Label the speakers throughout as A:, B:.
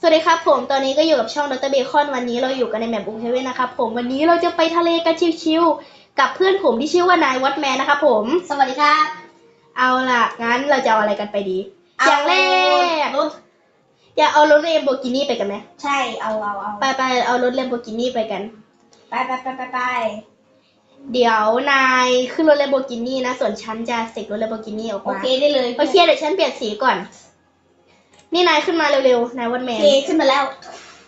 A: สวัสดีครับผม ตอนนี้ก็อยู่กับช่องดรเบคอนวันนี้เราอยู่กันในแมปบุกเฮเว่นนะครับผมวันนี้เราจะไปทะเลกันชิวๆกับเพื่อนผมที่ชื่อว่านายวัดแมนนะครับผม
B: สวัสดีครับ
A: เอาล่ะงั้นเราจะเอาอะไรกันไปดี อย่างแรก
B: รถ
A: อยากเอารถเลมโบกินี่ไปกันไหม
B: ใช่เอาเอาเอา
A: ไปไปเอารถเลมโบกินี่ไปกัน
B: ไปไปไปไปไป
A: เดี๋ยวนายขึ้นรถเลมโบกินี่นะส่วนฉันจะเสกรถเลมโบกินี่ออก
B: โอ
A: มา
B: เคได้เลย
A: โอเคเดี๋ยวฉันเปลี่ยนสีก่อน นี่นายขึ้นมาเร็วๆ นายวัดแม
B: โอนเคขึ้นมาแล้ว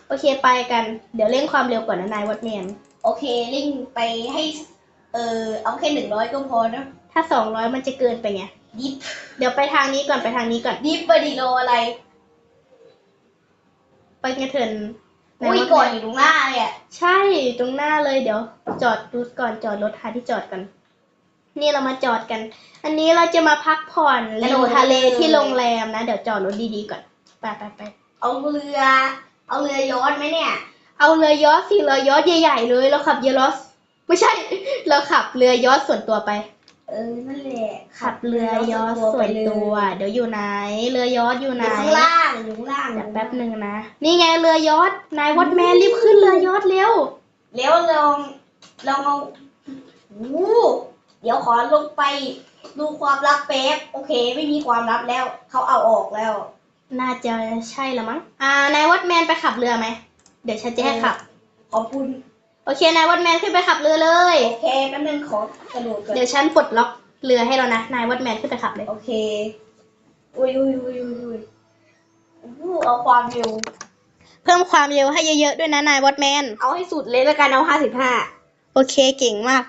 A: โอเคไปกัน เดี๋ยวเร่งความเร็วก่อนนะนายวัดแมน
B: โอเคลิงไปให้ เออเอาแค่หนึ่งร้อยก็พอนะ
A: ถ้าสองร้อยมันจะเกินไปไง
B: ดิฟ
A: เดี๋ยวไปทางนี้ก่อนไปทางนี้ก่อน
B: ดิฟบดีโลอะไร
A: ไปกันเถิน
B: อุ้ยก่อนอยู่ตรงหน้าเลยอะ
A: ใช่ตรงหน้าเลยเดี๋ยว จอดรถก่อนจอดรถหาที่จอดกัน นี่เรามาจอดกัน อันนี้เราจะมาพักผ่อนริมทะเลที่โรงแรมนะ เดี๋ยวจอดรถดีๆก่อน ไปไปไป
B: เอาเรือ เอาเรือยอชต์ไหมเนี่ย
A: เอาเรือยอชต์สิเรือยอชต์ใหญ่ๆเลยเราขับเรือยอชต์ไม่ใช่ เราขับเรือยอชต์ส่วนตัวไป
B: เออนั่นแหละ
A: ขับเรือยอชต์ส่วนตัว เดี๋ยวอยู่ไหน เรือยอชต์อยู่
B: อ
A: ไหน
B: ยู่ข้างล่างอยู่ข้างล่าง
A: เดี๋ยวแป๊บหนึ่งนะ นี่ไงเรือยอชต์นายวัดแมนรีบขึ้นเรือยอชต์เร็ว
B: แล้วลองลองเอาวู้เดี๋ยวขอลงไปดูความลับแป๊บ โอเค ไม่มีความลับแล้ว เขาเอาออกแล้ว
A: น่าจะใช่ละมั้ง อ่านายวัดแมนไปขับเรือไหม เดี๋ยวฉันจะให้ขับ
B: ขอบคุณ
A: โอเคนายวัดแมนขึ้นไปขับเรือเลย
B: โอเคแป๊บนึงขอกระโดดก่อน
A: เดี๋ยวฉันปลดล็อกเรือให้เรานะ นายวัดแมนขึ้นไปขับเลย
B: โอเค อุ้ยอุ้ยอุ้ยอุ้ยอุ้ยอู้เอาความเร็ว
A: เพิ่มความเร็วให้เยอะๆด้วยนะนายวัดแมน
B: เอาให้สุดเลยแล้วกันเอาห้าสิบห้า
A: โอเคเก่งมาก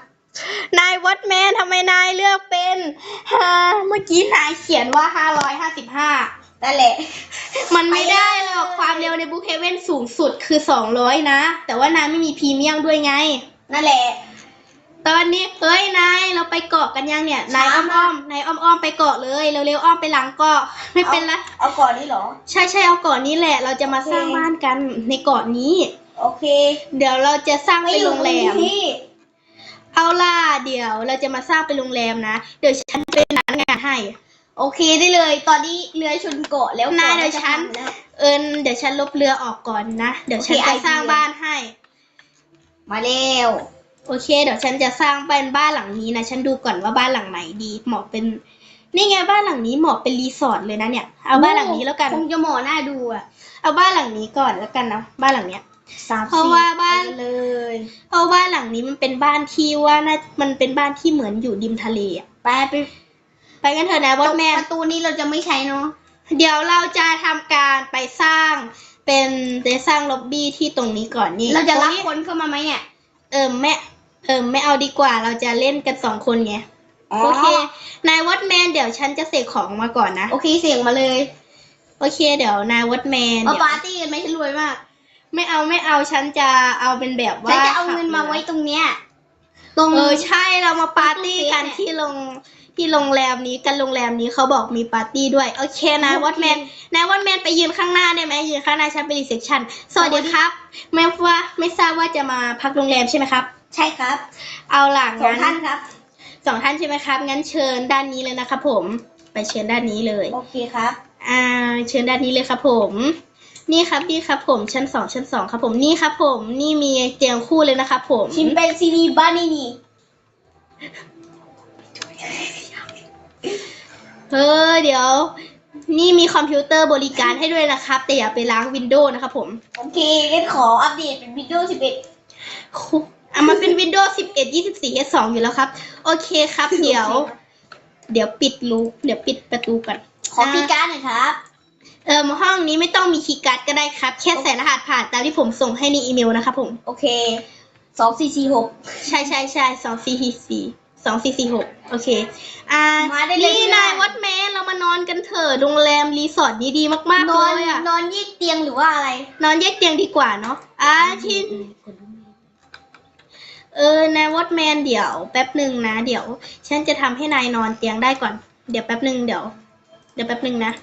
A: นายวัดแมนทำไมนายเลือกเป็นฮาเมื่อกี้นายเขียนว่าห้าร้อยห้าสิบห้า
B: นั่นแหละ
A: มันไม่ได้หรอกความเร็วในบุ๊กเฮเว่นสูงสุดคือสองร้อยนะ แต่ว่านายไม่มีพรีเมียมด้วยไง
B: นั่นแหละ
A: ตอนนี้เฮ้ยนายเราไปเกาะกันยังเนี่ยนายอ้อมอ้อมๆนายอ้อมอ้อมๆไปเกาะเลยเร็วๆอ้อมไปหลังเกาะไม่เป็นไร
B: เอาก่อนนี่เหรอ
A: ใช่ใช่เอาเกาะนี้แหละ เราจะมาสร้าง
B: โอเค
A: บ้านกันในเกาะนี้
B: โอเค
A: เดี๋ยวเราจะสร้าง
B: ไม่
A: เป็น
B: อยู่
A: โรงแรม
B: ที่
A: เอาล่ะเดี๋ยวเราจะมาสร้างเป็นโรงแรมนะเดี๋ยวฉันเป็นร้านงานให้
B: โอเคได้เลย ตอนนี้เรือชนเกาะแล้ว
A: นาย
B: กาะ
A: เดี๋ยว
B: จะ
A: ฉัน
B: พังแล้ว
A: เอิญเดี๋ยวฉันลบเรือออกก่อนนะ เดี๋ยวฉัน
B: โอเค
A: จะสร้าง
B: ไอเดีย
A: บ้านให้
B: มาเร็ว
A: โอเค เดี๋ยวฉันจะสร้างเป็นบ้านหลังนี้นะ ฉันดูก่อนว่าบ้านหลังไหนดีเหมาะเป็น นี่ไงบ้านหลังนี้เหมาะเป็นรีสอร์ทเลยนะเนี่ย เอาบ้านหลังนี้แล้วกัน
B: คงจะเหมาะน่าดูอะ
A: เอาบ้านหลังนี้ก่อนแล้วกันนะ บ้านหลังเนี้ย
B: สาม
A: เพราะว่าบ้าน
B: ไปเลย
A: เพราะบ้านหลังนี้มันเป็นบ้านที่ว่าน่ามันเป็นบ้านที่เหมือนอยู่ริมทะเลอะ
B: ไปไป
A: ไปกันเถอะนะวอดแมน
B: ประตูนี้เราจะไม่ใช้เนาะ
A: เดี๋ยวเราจะทำการไปสร้างเป็นจะสร้างล็อบบี้ที่ตรงนี้ก่อนนี่
B: เราจะรับ
A: โอ๊ย
B: คนเข้ามาไหมเนี่ย
A: เออแม่เออไม่เอาดีกว่าเราจะเล่นกันสองคนไงโอเคนายวัดแมนเดี๋ยวฉันจะเสกของมาก่อนนะ
B: โอเคเสียงมาเลย
A: โอเค เดี๋ยวนายวัดแมน
B: มา
A: เดี๋ยว
B: ปาร์ตี้กันไหมฉันรวยมาก
A: ไม่เอาไม่เอาฉันจะเอาเป็นแบบว่า
B: ฉันจะเอาเงินมาไว้ตรงเนี้ยตรง
A: เออใช่เรามาปาร์ตี้กัน
B: ตู้เซฟเนี่ย
A: ที่โรง ที่โรงแรมนี้กันโรงแรมนี้เขาบอกมีปาร์ตี้ด้วยโอเคนายวัดแมนนายวัดแมนไปยืนข้างหน้าได้ไหมยืนข้างหน้าฉันไปรีเซพชันสวัสดีครับ ไม่ว่าไม่ทราบว่าจะมาพักโรงแรมใช่ไหมครับ
B: ใช่ครับ
A: เอาล่ะ
B: สอง
A: งั้น
B: ท่านครับ
A: สองท่านใช่ไหมครับ งั้นเชิญด้านนี้เลยนะครับผมไปเชิญด้านนี้เลย
B: โอเคครับ
A: อ่าเชิญด้านนี้เลยครับผม นี่ครับนี่ครับผมชั้นสองชั้นสองครับผมนี่ครับผม นี่มีเตียงคู่เลยนะครับผม
B: ชิมเป็นซีนีบ้านี่นี่
A: เออเดี๋ยว นี่มีคอมพิวเตอร์บริการให้ด้วยนะครับ แต่อย่าไปล้างวินโดว์นะครับผม
B: โอเคงั้นขออัปเดตเป็นวิดีโอ11
A: คุอะมันเป็น Windows 11 24 S2 อยู่แล้วครับ โอเคครับ เดี๋ยว เดี๋ยวปิดลูกเดี๋ยวปิดประตูก่อน
B: ขอพีการ์ดหน่อยครับ
A: เออห้องนี้ไม่ต้องมีคีย์การ์ดก็ได้ครับ แค่ใส่รหัสผ่านตามที่ผมส่งให้ในอีเมลนะครับผม
B: โอเคสองสี่สี่หก
A: ใช่ใช่ใช่สองสี่สี่ สี่สองสี่สี่หกโอเค อ่า
B: มาได้เลย
A: นี่นายวัดแมนเรามานอนกันเถอะโรงแรมรีสอร์ทนี้ดีมากๆ
B: น
A: เล
B: อน
A: ยอะ
B: นอนยี่เตียงหรือว่าอะไร
A: นอนแยกเตียงดีกว่าเนาะอ่าที่ เออนายวัดแมนเดี๋ยวแป๊บหนึ่งนะ เดี๋ยว ฉันจะทำให้นายนอนเตียงได้ก่อน เดี๋ยวแป๊บหนึ่งเดี๋ยว เดี๋ยวแป๊บหนึ่งนะ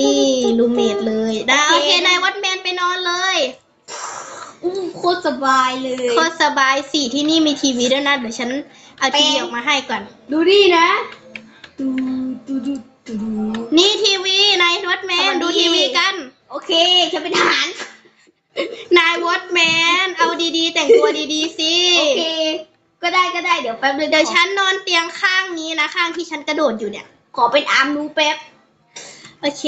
A: นี่รูเมทเลยได้โอเคนายวัดแมนไปนอนเลย
B: อู้โคตรสบายเลย
A: โคตรสบายสิที่นี่มีทีวีด้วยนะเดี๋ยวฉันเอาทีวีออกมาให้ก่อน
B: ดูดินะดูดูดูดู
A: นี่ทีวีนายวัดแมน
B: สวัสดี
A: ดูทีวีกัน
B: โอเคฉันเป็นทหาร
A: นายวอตแมนเอาดีๆ แต่งตัวดีๆสิ
B: โอเคก็ได้ก็ได้เดี๋ยวแป๊บนึง
A: เดี๋ยวฉันนอนเตียงข้างนี้นะข้างที่ฉันกระโดดอยู่เนี่ย
B: ขอเป็นอาร์มนูแป๊บ
A: โอเค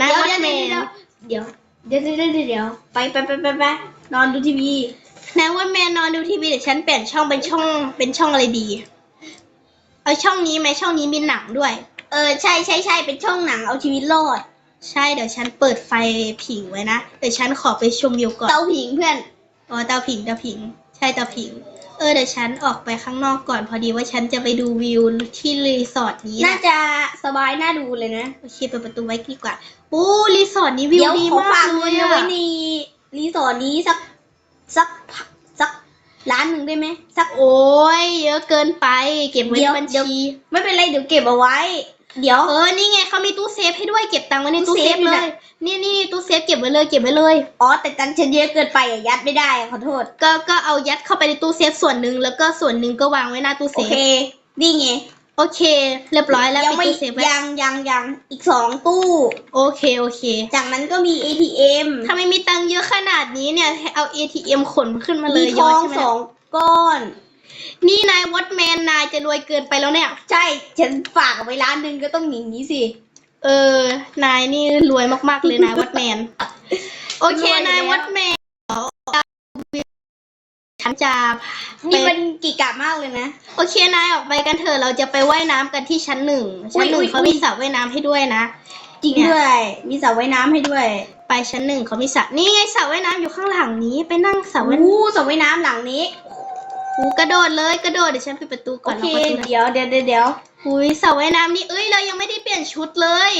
A: นาย
B: เดี๋ยว
A: วอต
B: เดี๋ยว
A: แมน
B: เดี๋ยว เดี๋ยวเดี๋ยวเดี๋ยวเดี๋ยวเดี๋ยวไปไปไปไปไปนอนดูทีวี
A: นายวอตแมนนอนดูทีวีเดี๋ยวฉันเปลี่ยนช่องเป็นช่องเป็นช่องอะไรดี เอาช่องนี้ไหมช่องนี้มีหนังด้วย
B: เออใช่ใช่ใช่เป็นช่องหนังเอาชีวิตรอด
A: ใช่เดี๋ยวฉันเปิดไฟผิงไว้นะเดี๋ยวฉันขอไปชมวิวก่อน
B: เตาผิงเพื่อน
A: อ๋อเตาผิงเตาผิง ใช่เตาผิง เออเดี๋ยวฉันออกไปข้างนอกก่อนพอดีว่าฉันจะไปดูวิวที่รีสอร์ทนี้
B: น่า
A: นะ
B: จะสบายน่าดูเลยนะ
A: โอเคเปิดประตูไว้ดีกว่าโอ้รีสอร์ทนี้วิว
B: เดี๋ยว
A: ดี
B: ขอ
A: มา
B: ฝาก
A: กเล
B: เงิน
A: ย
B: เอาไว้
A: อะ
B: ในรีสอร์ทนี้สักสักสักล้านหนึ่งได้ไหมสัก
A: โอ้ยเยอะเกินไป เก็บไว้
B: เดี๋
A: ใน
B: ยว
A: บัญ
B: เดี๋ยว
A: ชี
B: ไม่เป็นไรเดี๋ยวเก็บเอาไว้ เดี๋ยว
A: เออนี่ไงเขามีตู้เซฟให้ด้วยเก็บตังค์ไว้ใน
B: ตู้
A: ตู้
B: เซ
A: เซ
B: ฟ
A: ฟเล
B: เลย
A: ย นี่นี่ตู้เซฟเก็บไว้เลยเก็บไว้เลย
B: อ๋อแต่ตังค์ฉันเยอะเกินไปอะยัดไม่ได้อะขอโทษ
A: ก็ก็เอายัดเข้าไปในตู้เซฟส่วนหนึ่งแล้วก็ส่วนหนึ่งก็วางไว้หน้าตู้เซ
B: โอ
A: ฟ
B: เคนี่ไง
A: โอเค เรียบร้อยแล้ว
B: ยัง
A: ปิด
B: ไม่
A: ตู้เซฟไว้
B: ยังยังยังอีกสองตู้
A: โอเคโอเค
B: จากนั้นก็มี ATM
A: ทำไมมีตังค์เยอะขนาดนี้เนี่ยเอา ATM ขนขึ้นมาเล
B: มี
A: ย
B: ท
A: เย
B: อ
A: อะ
B: ง
A: ใช่ไหม
B: สองก้อน
A: นี่นายวอตแมนนายจะรวยเกินไปแล้วเนี่ย
B: ใช่ ฉันฝากเอาไว้ร้านหนึ่งก็ต้องอย่างนี้สิ
A: เออ นายนี่รวยมากๆเลยนายวอตแมน โอเค
B: รวยอยู่แล้ว
A: นายวอตแมนฉันจะไป
B: นี่มันกิกะมากเลยนะ
A: โอเคนายออกไปกันเถอะ เราจะไปว่ายน้ำกันที่ชั้นหนึ่ง ชั้นหนึ่
B: อุ๊
A: ง
B: ยอุ๊ย
A: เขามีสระว่ายน้ำให้ด้วยนะ
B: จริง
A: เนี่ย
B: ด้วย มีสระว่ายน้ำให้ด้วย
A: ไปชั้นหนึ่งเขามีสระนี่ไงสระว่ายน้ำอยู่ข้างหลังนี้ ไปนั่งสระว่ายน้
B: อู้สระว่ายน้ำหลังนี้ำ
A: หูกระโดดเลยกระโดดเดี๋ยวฉันปิดประตู
B: โอ
A: ก่อน
B: เค
A: ล็อกประตูนะ
B: เดี๋ยวเดี๋ยวเดี๋ยวเดี๋ยว
A: หุยสระว่ายน้ำนี่เอ้ยเรายังไม่ได้เปลี่ยนชุดเลย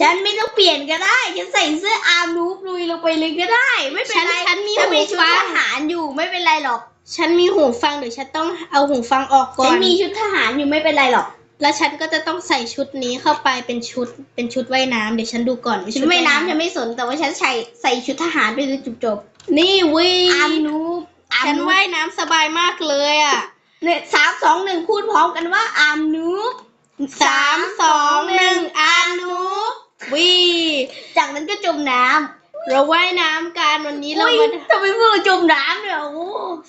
B: ฉันไม่ต้องเปลี่ยนก็ได้ฉันใส่เสื้ออาร์มนูบลุยลงไปเลยก็ได้ ไม่เป็น
A: ฉัน
B: ไร
A: ฉันมี
B: ฉัน
A: หู
B: มีชุด
A: ฟั
B: ท
A: ง
B: หารอยู่ไม่เป็นไรหรอก
A: ฉันมีหูฟังเดี๋ยวฉันต้องเอาหูฟังออกก่อ
B: ฉัน
A: น
B: มีชุดทหารอยู่ไม่เป็นไรหรอก
A: แล้วฉันก็จะต้องใส่ชุดนี้เข้าไปเป็นชุดเป็นชุดว่ายน้ำเดี๋ยวฉันดูก่อน
B: ชุดว่ายน้ำฉันไม่สนแต่ว่าฉันใส่ใส่ชุดทหารไปเลยจบ
A: นี่วิ
B: ๆอาร์มนูบอาร์ม
A: ฉัน
B: นูบ
A: ว่ายน้ำสบายมากเลยอะ
B: เนี่ยสามสองหนึ่งพูดพร้อมกันว่าอาร์มนูบ
A: สามสองหนึ่งอานุวิ
B: จากนั้นก็จมน้ำ
A: เราว่ายน้ำกันวันนี้เรา
B: อุ้ย
A: มา
B: ทำไมพวกเราจมน้ำเนี่ยโอ้โห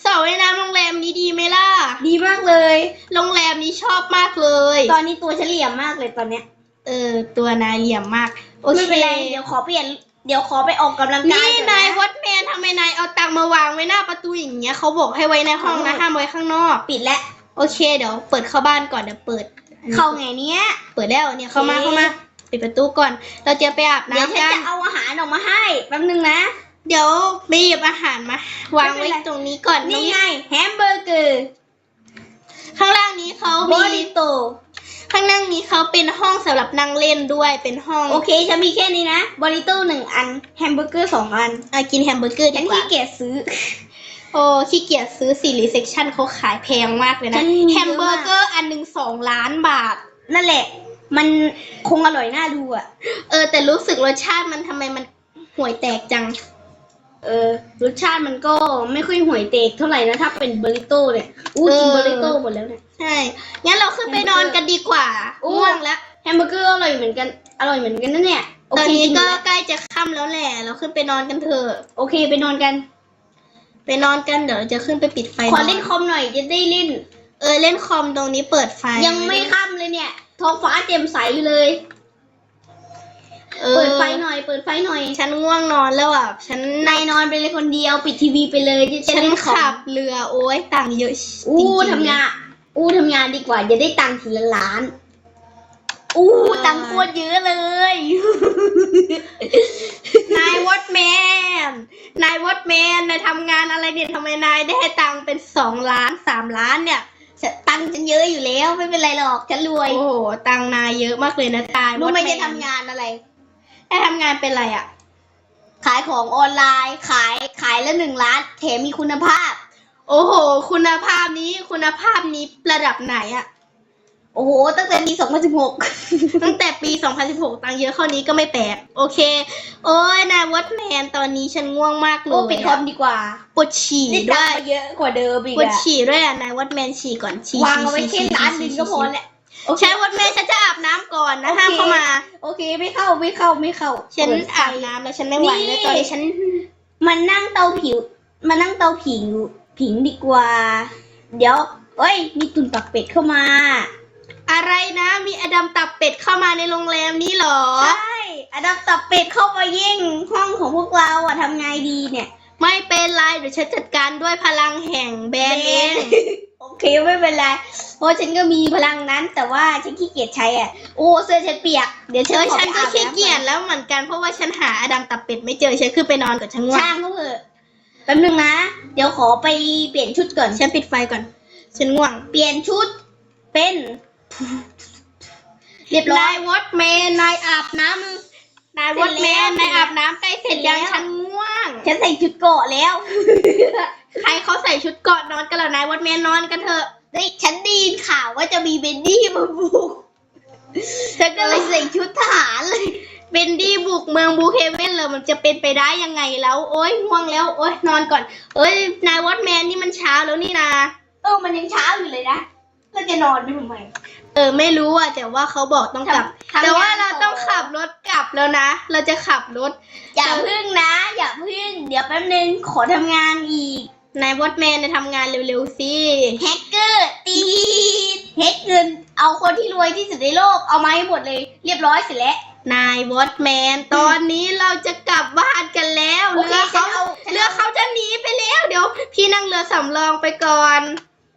A: สระว่ายน้ำโรงแรมนี้ดีไหมล่ะ
B: ดีมากเลย
A: โรงแรมนี้ชอบมากเลย
B: ตอนนี้ตัวฉันเหลี่ยมมากเลยตอนเนี้ย
A: เออ ตัวนายเหลี่ยมมาก โอ
B: ไม่
A: เค
B: เป็นไรเดี๋ยวขอเปลี่ยน เดี๋ยวขอไปออกกำลังกาย
A: นี่
B: ก่อน
A: นาย
B: นะ
A: วอตแมนทำไมนายเอาตังค์มาวางไว้หน้าประตูอย่างเงี้ยเขาบอกให้ไว้ในห้องนะ
B: อ๋อ
A: ห้ามไว้ข้างนอก
B: ปิดแล้ว
A: โอเค เดี๋ยวเปิดเข้าบ้านก่อนเดี๋ยวเปิด
B: เข้าไงเนี้ย
A: เปิดแล้วเนี่ยเข้ามา
B: โอเค
A: เข้ามาปิดประตูก่อน เราจะไปอาบ
B: เดี๋ยว
A: น้ำ
B: ฉัน
A: กัน
B: จะเอาอาหารออกมาให้แป๊บนึงนะ
A: เดี๋ยวไปหยิบอาหารมาวางไว้
B: ไม่เป็นไร
A: ตรงนี้ก่อน
B: นี่
A: ตรง
B: ไง แฮมเบอร์เกอร์
A: ข้างล่างนี้เขา
B: บ
A: มี
B: ริโต
A: ข้างล่างนี้เขาเป็นห้องสำหรับนั่งเล่นด้วยเป็นห้อง
B: โอเคฉันมีแค่นี้นะบริโตหนึ่งอันแฮมเบอร์เกอร์สองอัน
A: อะกินแฮมเบอร์เกอร์
B: ฉั
A: ดี
B: น
A: กว่า
B: ขี้เกียจซื้อ
A: โอ้ขี้เกียจซื้อสี่รีเซคชั่นเขาขายแพงมากเลย
B: ฉั
A: นะ
B: นมีเยอะมาก
A: แฮมเบอร์เกอร์อันหนึ่งสองล้านบาท
B: นั่นแหละ มันคงอร่อยน่าดูอะ
A: เออ แต่รู้สึกรสชาติมันทำไมมันห่วยแตกจัง
B: เออรสชาติมันก็ไม่ค่อยห่วยเตกเท่าไหร่นะถ้าเป็นบริโต้เนี่ยอู้กิน
A: เออ
B: บริโต้หมดแล้วเนี่ย
A: ใช่ งั้นเราขึ้นไปนอนกันดีกว่า
B: อู้
A: ง่วงแล้ว
B: แฮมเบอร์เกอร์อร่อยเหมือนกันอร่อยเหมือนกันนะเนี่ยโอ
A: ตอน
B: เค
A: นี้
B: กินหม
A: ก็
B: ดแล้ว
A: ใกล้จะค่ำแล้วแหละ เราขึ้นไปนอนกันเถอะ
B: โอเคไปนอนกัน
A: ไปนอนกันเดี๋ยวเราจะขึ้นไปปิดไฟ
B: ขอเล่นคอมหน่อยจะได้เล่น
A: เออเล่นคอมตรงนี้เปิดไฟ
B: ยังไม่ค่ำเลยเนี่ยท้องฟ้าแจ่มใสอยู่เลย
A: ออ
B: เปิดไฟหน่อย เปิดไฟหน่อย
A: ฉันง่วงนอนแล้วอะ ฉัน
B: นายนอนไปเลยคนเดียวปิดทีวีไปเลยจะจะ
A: ฉัน
B: เล่นคอ
A: ขั
B: ม
A: บเรือโอ้ยต่างค์เยอะ
B: อู้
A: จริๆ
B: ทำงาน อู้ทำงานดีกว่าจะได้ตังค์ทีละล้าน อู้ตังค์โคตรเยอะเลย
A: นายวอตแมน นายวอตแมน นายทำงานอะไรเนี่ยทำไมนายได้ตังค์เป็นสองล้านสามล้านเนี่ย
B: ตังค์ฉันเยอะอยู่แล้วไม่เป็นไรหรอกฉันรวย
A: โอ้โห ตังค์นายเยอะมากเลยนะตาย
B: รู้ไหม
A: Watchman
B: จะทำงานอะไร
A: ได้ทำงานเป็นอะไรอะ
B: ขายของออนไลน์ ขายขายละหนึ่งล้านแถมมีคุณภาพ
A: โอ้โห คุณภาพนี้คุณภาพนี้ระดับไหนอะ
B: โอ้โห ตั้งแต่ปี 2016
A: ตั้งแต่ปี 2016 ตังค์เยอะเข้านี้ก็ไม่แปลก โอเค โอ้ยนายวอตแมนตอนนี้ฉันง่วงมากเล
B: โอ้
A: ย
B: ปิดคอมดีกว่า
A: ปวดฉี่
B: ได้
A: ด้
B: ตั
A: ว
B: ง
A: ย
B: ค์มาเยอะกว่าเดิมอีก
A: ปวด
B: อะ
A: ฉี่ด้วยอะนายวอตแมนฉี่ก่อนฉี่
B: วางเอาไว้
A: ฉี่
B: แค่
A: ฉี่
B: ล้านห
A: ฉี่
B: นึ่งก็พอ
A: ฉี่
B: แหละโอเค
A: ใช่วอดแมนฉันจะอาบน้ำก่อนนะ
B: โอเค
A: ห้ามเข้ามา
B: โอเคไม่เข้าไม่เข้าไม่เข้า
A: ฉัน
B: เปิดไฟ
A: อาบน้ำแล้วฉันไม่ไหว
B: นี่
A: แล้วตอนนี้ฉัน
B: มันนั่งเตาผิว มานั่งเตาผิงผิงดีกว่า เดี๋ยวเอ้ย มีตุ่นปักเป็ดเข้ามา
A: อะไรนะมีอดัมตับเป็ดเข้ามาในโรงแรมนี้เหรอ
B: ใช่อดับตับเป็ดเข้ามายิ่งห้องของพวกเราอะทำไงดีเนี่ย
A: ไม่เป็นไรเดี๋ยวฉันจัดการด้วยพลังแห่งแบรนด์เอง
B: โอเคไม่เป็นไร เพราะฉันก็มีพลังนั้น แต่ว่าฉันขี้เกียจใช้อะ โอ้เสื้อฉันเปียก เดี๋ยวฉั
A: เอนอ
B: ขอ
A: ฉัน
B: ไป
A: ก็
B: อาบ
A: ขี้
B: น้ำ
A: เกียจแล้วเหมือนกันเพราะว่าฉันหาอดัมตับเป็ดไม่เจอฉันขึ้นไปนอนกับฉันง่วง
B: ช่างก็เถอะแป๊บนึงนะ เดี๋ยวขอไปเปลี่ยนชุดก่อน
A: ฉันปิดไฟก่อน ฉันง่วง
B: เปลี่ยนชุดเป็น เรียบร้อนา
A: ยยวอตแมนนายอาบน้ำนายวอตแมน
B: เสร็จแล้ว
A: นายอาบน้ำใกล้เสร็จยัง
B: เสร็จแล้ว
A: ฉันง่วง
B: ฉันใส่ชุดเกาะแล้ว
A: ใครเขาใส่ชุดเกาะนอนกันแล้วนายวอตแมนนอนกันเถอะ
B: เฮ้ยฉันไดีนข่าวว่าจะมีเบนดี้มาบุก ฉันก็เลยใส่ชุดทหารเลย
A: เบนดี้บุกเมืองบูเคเวนเลยมันจะเป็นไปได้ยังไงแล้ว โอ๊ยง่วงแล้ว โอ๊ยนอนก่อน เอ้ยนายวอตแมนนี่มันเช้าแล้วนี่นา
B: เออมันยังเช้าอยู่เลยนะแล้วจะนอนไปทำไม
A: เออไม่รู้อะแต่ว่าเขาบอกต้องกลับ
B: ทำ
A: แต่ว่า
B: ทำงาน
A: เราต้อง
B: ต่อ
A: ขับรถกลับแล้วนะ เราจะขับรถ
B: อย่าพึ่งนะ อย่าพึ่ง เดี๋ยวแป๊บนึงขอทำงานอีก
A: นายวอตแมนเนี่ยทำงานเร็วๆสิ
B: แฮกเกอร์ตีดเฮกเงินเอาคนที่รวยที่สุดในโลกเอามาให้หมดเลย เรียบร้อยเสร็จแล้ว
A: นายวอตแมนตอนนี้เราจะกลับบ้านกันแล้ว
B: โอเค
A: เรือเขา
B: ฉันเอาฉันเอา
A: เรือเขาจะหนีไปแล้ว เดี๋ยว พี่นั่งเรือสำรองไปก่อน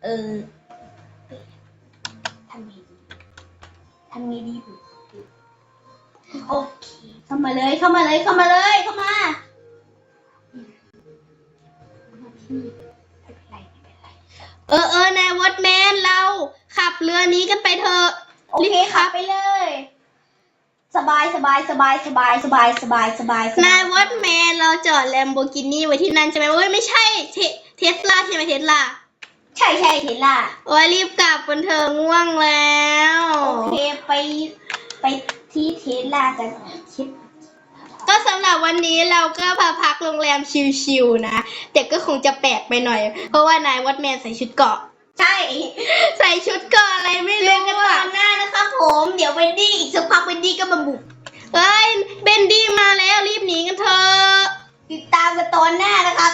B: เออทำไงดีทำไงดีโอเคเข้ามาเลยเข้ามาเลยเข้ามาเลยเข้ามา เป็นไรไม่เป็นไร
A: เออเออนายวอตแมนเราขับเรือนี้กันไปเถอะ
B: โอเคค่ะไปเลย สบายสบายสบายสบายสบายสบายสบายสบ
A: นายวอตแมนเราจอดแลมโบกินี่ไว้ที่นั่นใช่ไหมเอ้ยไม่ใช่เทเทสลาใช่ไหมเทสลา
B: ใช่ใช่เห็นล่ะ
A: โอ้ยรีบกลับกันเถอะง่วงแล้ว
B: โอเคไปไปที่เทสลากันคิด
A: ก็สำหรับวันนี้เราก็พาพักโรงแรมชิลๆนะ แต่ก็คงจะแปลกไปหน่อย เพราะว่านายวัดแมนใส่ชุดเกราะ
B: ใช่
A: ใส่ชุดเกราะอะไรไม่
B: เจอ
A: รู้
B: กันต
A: อะ
B: อนหน้านะครับผม เดี๋ยวเวนดี้อีกสักพักเวนดี้ก็มาบุก
A: เฮ้ยเบนดี้มาแล้วรีบหนีกันเถอะ
B: ติดตามกันตอนหน้านะครับ